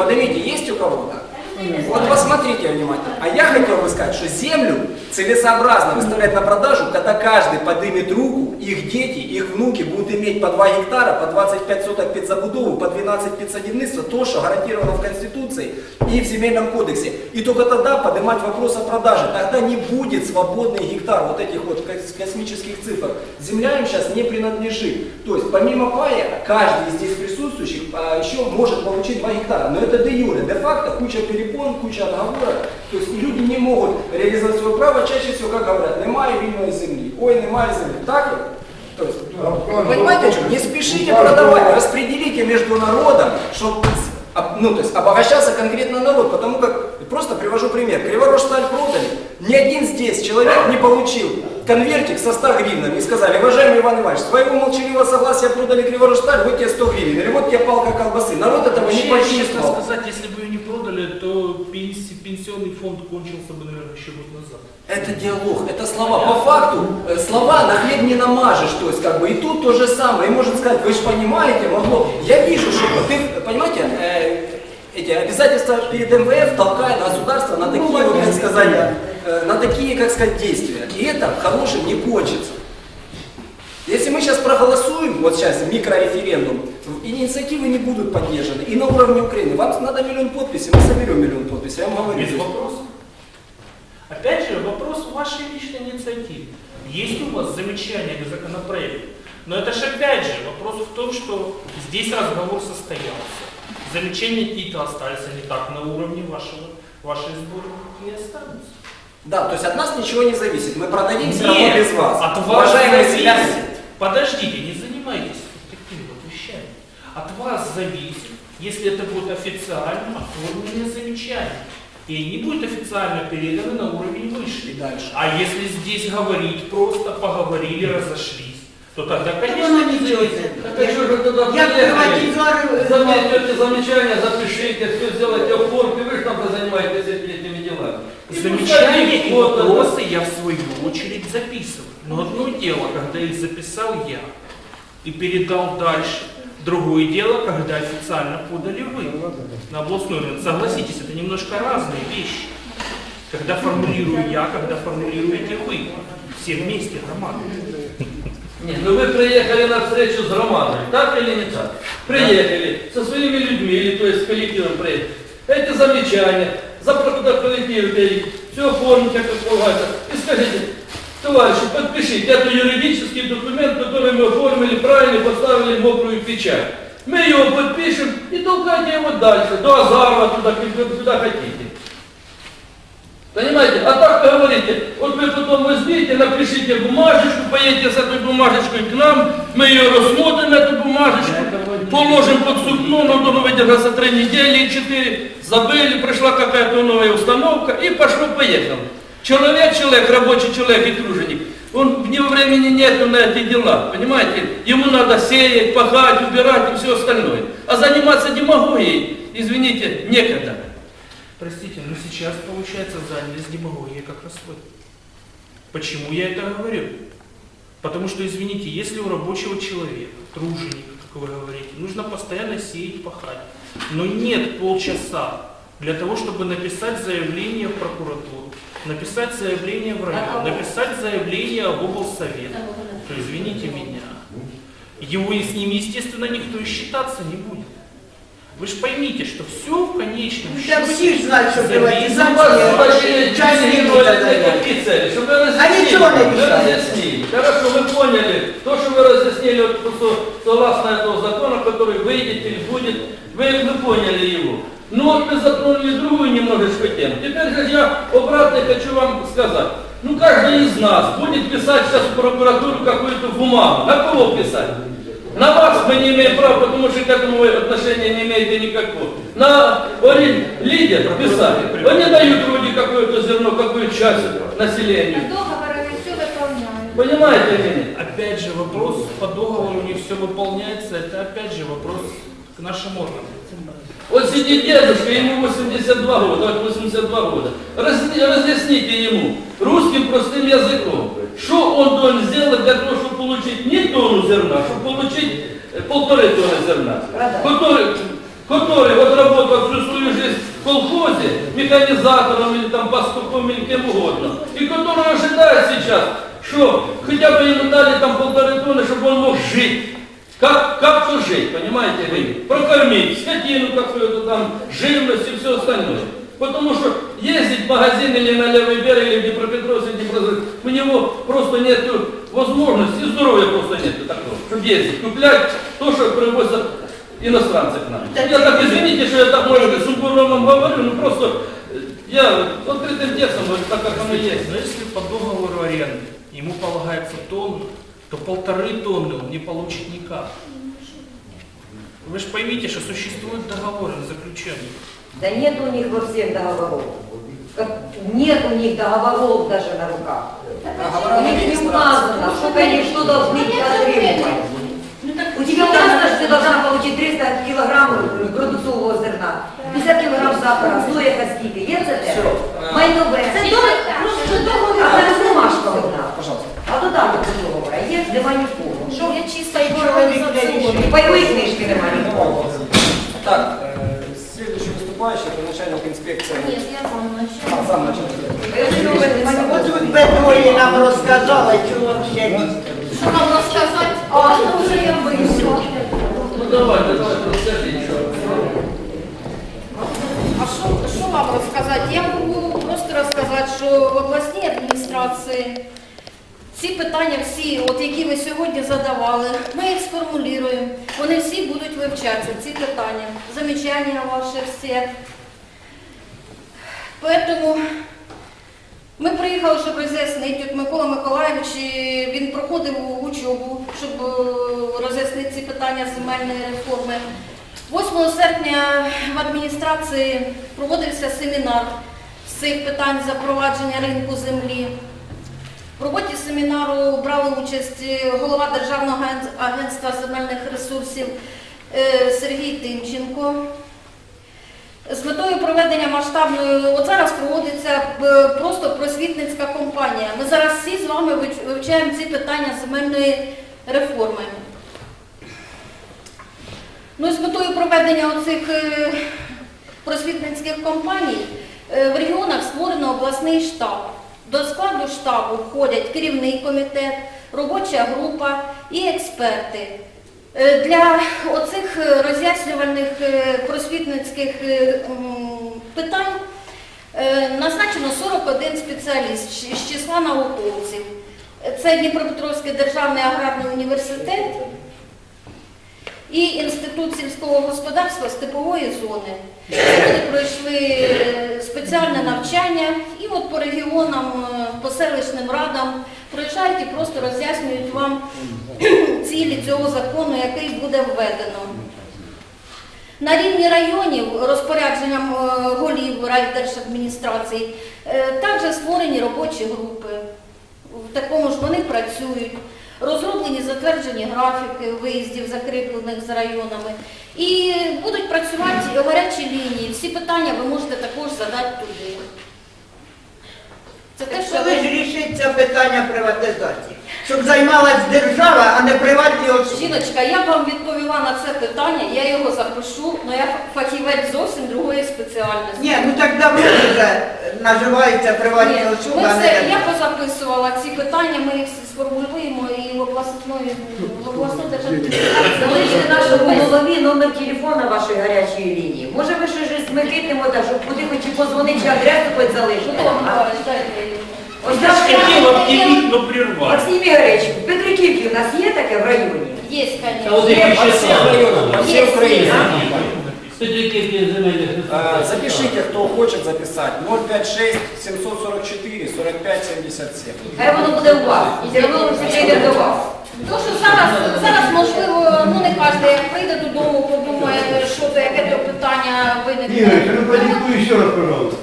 поднимите, есть у кого-то? Вот посмотрите внимательно. А я хотел бы сказать, что землю целесообразно выставлять на продажу, когда каждый поднимет руку, их дети, их внуки будут иметь по 2 гектара, по 25 соток під забудову, по 12 під садівництво, то, что гарантировано в Конституции и в Земельном кодексе. И только тогда поднимать вопрос о продаже. Тогда не будет свободный гектар вот этих вот кос- космических цифр. Земля им сейчас не принадлежит. То есть помимо пая, каждый из здесь присутствующих а, еще может получить 2 гектара. Но это де юре. Де факто куча перепон, куча отговорок. То есть люди не могут реализовать свое право. Чаще всего, как говорят, немає вільної землі. Ой, немає землі. Так? ли? То есть, вы понимаете, что? Не спешите продавать, распределите между народом, чтобы ну, то есть обогащался конкретно народ, потому как, просто привожу пример, Криворожсталь продали, ни один здесь человек не получил конвертик со 100 гривнами и сказали, уважаемый Иван Иванович, своего молчаливого согласия продали Криворожсталь, вот тебе 100 гривен, или вот тебе палка колбасы. Народ этого не Вообще, честно почувствовал. сказать, если бы ее не продали, то пенси- пенсионный фонд кончился бы, наверное, еще год назад. Это диалог, это слова. По факту, э, слова на хлеб не намажешь. То есть, как бы, и тут то же самое. И может сказать, вы же понимаете, могло. Я вижу, что ты, понимаете, э, эти обязательства перед МВФ толкают государство на такие, вот, как сказать, э, на такие, как сказать, действия. И это хорошим не кончится. Если мы сейчас проголосуем, вот сейчас микрореферендум, инициативы не будут поддержаны. И на уровне Украины. Вам надо миллион подписей, мы соберем миллион подписей. Я вам говорю. Без вопросов. Опять же, вопрос вашей личной инициативы. Есть у вас замечания к законопроекту? Но это же опять же вопрос в том, что здесь разговор состоялся. Замечания какие-то остались, они так на уровне вашего, вашей сборы не останутся. Да, то есть от нас ничего не зависит. Мы продадим все равно без вас. От вас Уважаемые зависит. Подождите, не занимайтесь такими вот вещами. От вас зависит, если это будет официально оформленное замечание. И не будет официально передано на уровень выше. И дальше. А если здесь говорить просто, поговорили, разошлись, то тогда, конечно, она не не- Так что же тогда Я приехали? приватизирую. Заметьте замечания, запишите, все сделайте оформки, вы же там занимаетесь этими делами. И Замечания и вопросы я в свою очередь записываю. Но одно дело, когда их записал я и передал дальше. Другое дело, когда официально подали вы на областной рынок. Согласитесь, это немножко разные вещи. Когда формулирую я, когда формулируете вы. Все вместе, Роман. Не, ну вы приехали на встречу с Романом, так или не так? Приехали со своими людьми, или то есть с коллективом приехали. Эти замечания, запротоколлектируйте их, все оформите, как полагается. И скажите, товарищи, подпишите, это юридический документ, который мы оформили правильно, поставили мокрую печать. Мы его подпишем и толкайте его дальше, до Азарова, туда, куда хотите. Понимаете? А так говорите, вот возьмите, напишите бумажечку, поедете с этой бумажечкой к нам, мы ее рассмотрим, эту бумажечку, положим под сукно, но должно выдержаться три недели, четыре, забыли, пришла какая-то новая установка, и пошло-поехало. Человек, человек, рабочий человек и труженик, он, у него времени нет на эти дела, понимаете? Ему надо сеять, пахать, убирать и все остальное. А заниматься демагогией, извините, некогда. Простите, но сейчас, получается, занялись демагогией как раз вы. Почему я это говорю? Потому что, извините, если у рабочего человека, труженика, как вы говорите, нужно постоянно сеять, пахать, но нет полчаса для того, чтобы написать заявление в прокуратуру, написать заявление в район, написать заявление в облсовет, то извините меня, его с ними, естественно, никто и считаться не будет. Вы же поймите, что все в конечном Да счете все ж знают, что зависит За от вас приватизация. большие Часть деньги денег стоят тогда. для какие цели? Чтобы вы разъяснили. А ничего не Вы разъяснили. Хорошо, вы поняли. То, что вы разъяснили, вот, согласно этого закона, который выйдет или будет, вы, вы поняли его. Ну вот мы затронули другую немножечко тему. Теперь же я обратно хочу вам сказать. Ну каждый из нас будет писать сейчас в прокуратуру какую-то бумагу. На кого писать? На вас мы не имеем права, потому что к этому вы отношения не имеете никакого. На ори- лидер писать. Они дают вроде какое-то зерно, какую часть населению. Договоры все выполняют. Понимаете меня? Опять же, вопрос по договору не все выполняется, это опять же вопрос к нашим органам. Вот сидит дедушка, ему 82 года, вот 82 года. Разъясни- разъясните ему русским простым языком, что он должен сделать для того, чтобы получить не тонну зерна, чтобы получить э, полторы тонны зерна. Продать. Который, который вот работал всю свою организатором или там пастухом или кем угодно, и который ожидает сейчас, что хотя бы ему дали там полторы тонны, чтобы он мог жить. Как, как то жить, понимаете ли? Прокормить скотину какую-то там, живность и все остальное. Потому что ездить в магазин или на левый берег, или в Днепропетровск, или Днепрозрыв, у него просто нет возможности, здоровья просто нет такого, чтобы ездить, куплять то, что привозят иностранцы к нам. Я так, извините, что я так, может сумбурно вам говорю, ну просто э, я открытым текстом, вот так как оно есть. Но если по договору аренды ему полагается тонна, то полторы тонны он не получит никак. Вы же поймите, что существуют договоры заключенные. Да нет у них во всех договоров. Как нет у них договоров даже на руках. У них не указано, сколько они что должны потребовать. У тебя указано, что ты должна получить 300 килограмм продуктового зерна, 50 килограмм сахара, соя скільки. Є це? Все, Майнове. Це договір. А це бумажка одна. Пожалуйста. А додаток до договора є, нема нікого. Що? Я чисто. І пайової книжки нема нікого. Так, начальник инспекции. Ні, я вам А, сам. От Петрові нам розказала, чого ще ні. Що вам розказати? А, ну вже я вийшла. Ну давайте, давайте. А що, що вам розказати? Я можу просто розказати, що в обласній адміністрації ці питання, всі, от які ви сьогодні задавали, ми їх сформулюємо. Вони всі будуть вивчатися, ці питання. Замічання ваші всі. Тому ми приїхали, щоб роз'яснити. От Микола Миколаївич, е, він проходив учобу, щоб е, роз'яснити ці питання земельної реформи. 8 серпня в адміністрації проводився семінар з цих питань запровадження ринку землі. В роботі семінару брали участь е, голова Державного агентства земельних ресурсів Сергій Тимченко. З метою проведення масштабної, от зараз проводиться е, просто просвітницька кампанія. Ми зараз всі з вами вивчаємо ці питання земельної реформи. Ну і з метою проведення оцих е, просвітницьких кампаній е, в регіонах створено обласний штаб. До складу штабу входять керівний комітет, робоча група і експерти. Е, Для оцих е, роз'яснювальних е, просвітницьких питань назначено 41 спеціаліст з- числа науковців. Це Дніпропетровський державний аграрний університет і Інститут сільського господарства степової зони. Вони пройшли спеціальне навчання і от по регіонам, по селищним радам проїжджають і просто роз'яснюють вам цілі цього закону, який буде введено. На рівні районів розпорядженням е, голів райдержадміністрацій е, також створені робочі групи. В такому ж вони працюють. Розроблені затверджені графіки виїздів, закріплених за районами. І будуть працювати гарячі лінії. Всі питання ви можете також задати туди. Це те, що Коли ж рішиться питання приватизації? Щоб займалась держава, а не приватні особи. Жіночка, я б вам відповіла на це питання, я його запишу, але я фахівець зовсім другої спеціальності. Ні, ну так давно вже наживаються приватні Ні, особи, ми а не все, я позаписувала ці питання, ми їх всі сформулюємо і в обласної в обласну державну Залиште нашому голові номер телефона вашої гарячої лінії. Може ви щось смикитимо, так, щоб куди хоч і позвонити, чи адресу хоч залишити. А? Ось Хотел так, объявить, но прервать. Максим Ігоревич, в Петриківці у нас є таке в районі? Є, А вот звісно. Петриківські земельних Э, ресурсів. Запишите, кто хочет записать. 056 744 45 77. Хай воно буде у вас. І одно все прийде до вас. То, що зараз, зараз можливо, ну не кожен, як прийде додому, подумає, що це, яке то питання виникне. Игорь, ну продиктуй еще раз, пожалуйста.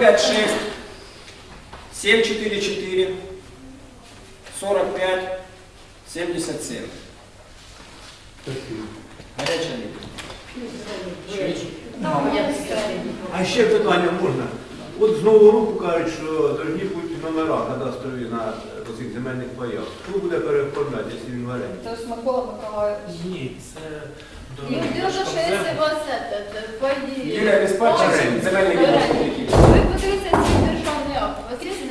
056 744 45 77. Спасибо. Горячая линия. А ще питання можна? От з нового року кажуть, що повинні бути номера кадастрові на цих земельних паях. Хто буде переоформляти, якщо він в оренді? Тобто Микола Миколаївич. Ні, це до якщо вас це, це, пойди. Юлия Беспальчик, земельный Оренди. відомство. Ви вас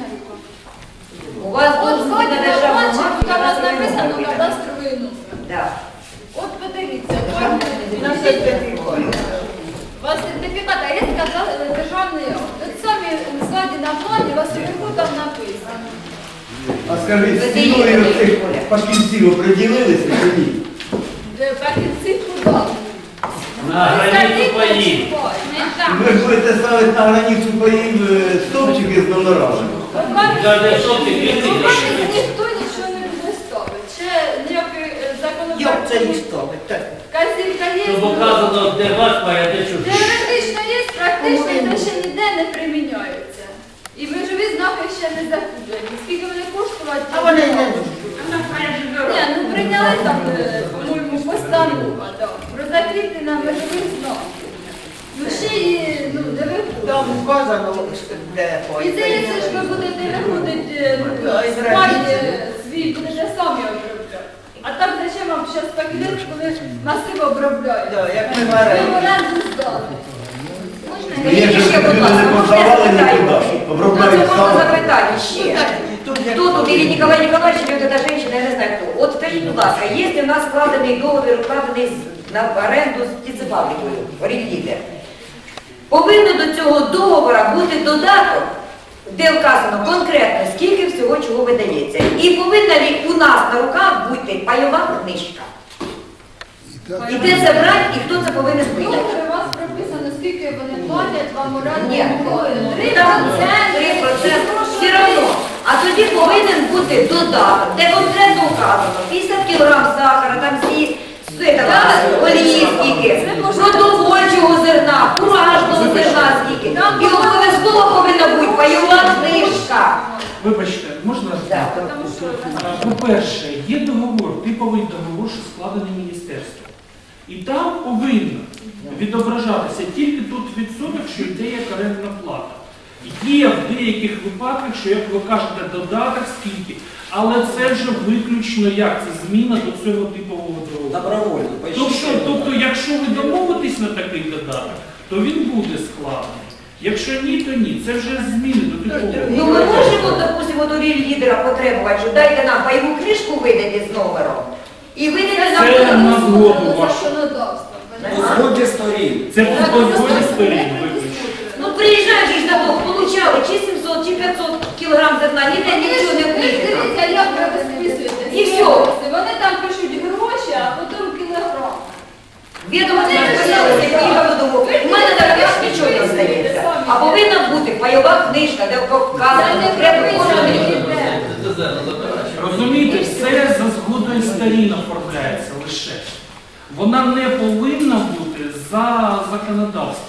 депутат, а є сказав е, державний. От самі ззаді на плані, у вас вверху там написано. А скажи, стіною цих пакінців оприділилися чи ні? Де Бакінці куди? На границю поїдь. Ви ж будете ставити на границю поїм е, стовпчики з номерами. Що? Ніхто нічого не буде ставити. Ще ніякий е, Як це законодавчий їх ставить? Є. Щоб указано, де вас де чужі. Теоретично є, практично це ще ніде не приміняється. І межові знаки ще не закуплені. Скільки вони коштують? А вони не Ні, ну прийняли там, е, по-моєму, постанова да, про закріплення межових знаків. Ну ще є, ну, де виходить. Там вказано, де І це якщо ж ви будете виходити, е, ну, і е, свій, будете самі обробляти. А так зачем вам зараз пакет, коли масив обробляють? Да, як ми варили. оренду здали. Є ж ще, будь ласка, не можна я запитаю? Ну, Обробляють це можна запитати ще. Тут як Хто тут, или Николай Николаевич, или вот эта женщина, я не знаю хто. От скажіть, будь ласка, якщо в нас складений договір, укладений з- на оренду з птицефабрикою, орендітер, повинно до цього договору бути додаток, де вказано конкретно, скільки всього чого видається. І повинна ли у нас на руках бути пайова книжка? І де це брати, і хто це повинен Ну, видати? у вас прописано, скільки вони платять вам оренду. Ні, Три там проценти. 3% все одно. А тоді повинен бути додаток, де конкретно вказано 50 кг сахара, там всі олії скільки, продовольчого зерна, куражного зерна скільки. І обов'язково книжка. Вибачте, можна? Да. А, По-перше, є договор, типовий договор, що складений міністерством. І там повинно відображатися тільки тут відсоток, що йде як орендна плата. Є в деяких випадках, що, як ви кажете, додаток скільки, але це вже виключно як це зміна до цього типового договору. Добровольно, Тобто, тобто, якщо ви домовитесь на такий додаток, то він буде складений. Якщо ні, то ні. Це вже зміни до. Ну ми можемо, допустимо, до лідера потребувати, що дайте нам пайову книжку видати з номером. І видати нам Це на згоду вашу. законодавство. У згоді сторін. Це по дозволі сторін виключно. Ну приїжджають же ж домов, получали чи 700, чи 500 кілограм зерна, ніде нічого не вийде. Дивіться, як ви. І все. Вони там пишуть гроші, а потім. Відомо не розписалися, приїхав додому. У мене так нічого не здається. А повинна бути пайова книжка, де вказано конкретно кожен. Розумієте, все за згодою сторін оформляється лише. Вона не повинна бути за законодавством.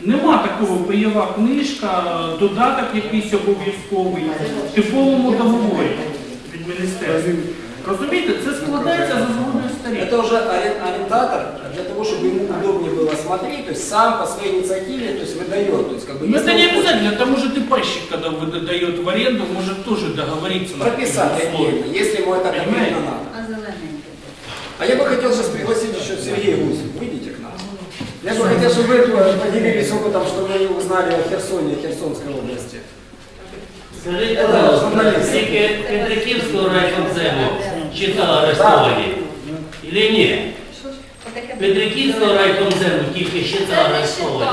Нема такого пайова книжка, додаток якийсь обов'язковий в типовому договорі від міністерства. Розумієте, це складається за згодою сторін. Это уже арен- арендатор, для того, чтобы ему удобнее было смотреть, то есть сам по своей инициативе то есть, выдает. То есть, как бы, Но если это не он хочет обязательно, там может и пайщик, когда выдает в аренду, может тоже договориться на прописать какие-то условия. отдельно, если ему это Понимаете? конкретно надо. А я бы хотел сейчас пригласить еще Сергея Гусева. Выйдите к нам. Я бы хотел, чтобы вы э, поделились опытом, что вы узнали о Херсоне и Херсонской области. Скажіть, Это пожалуйста, журналист. тільки Петриківського райкомзему читала арестовані? Ілі ні? Петриківського райкомзему тільки ще це арештовані.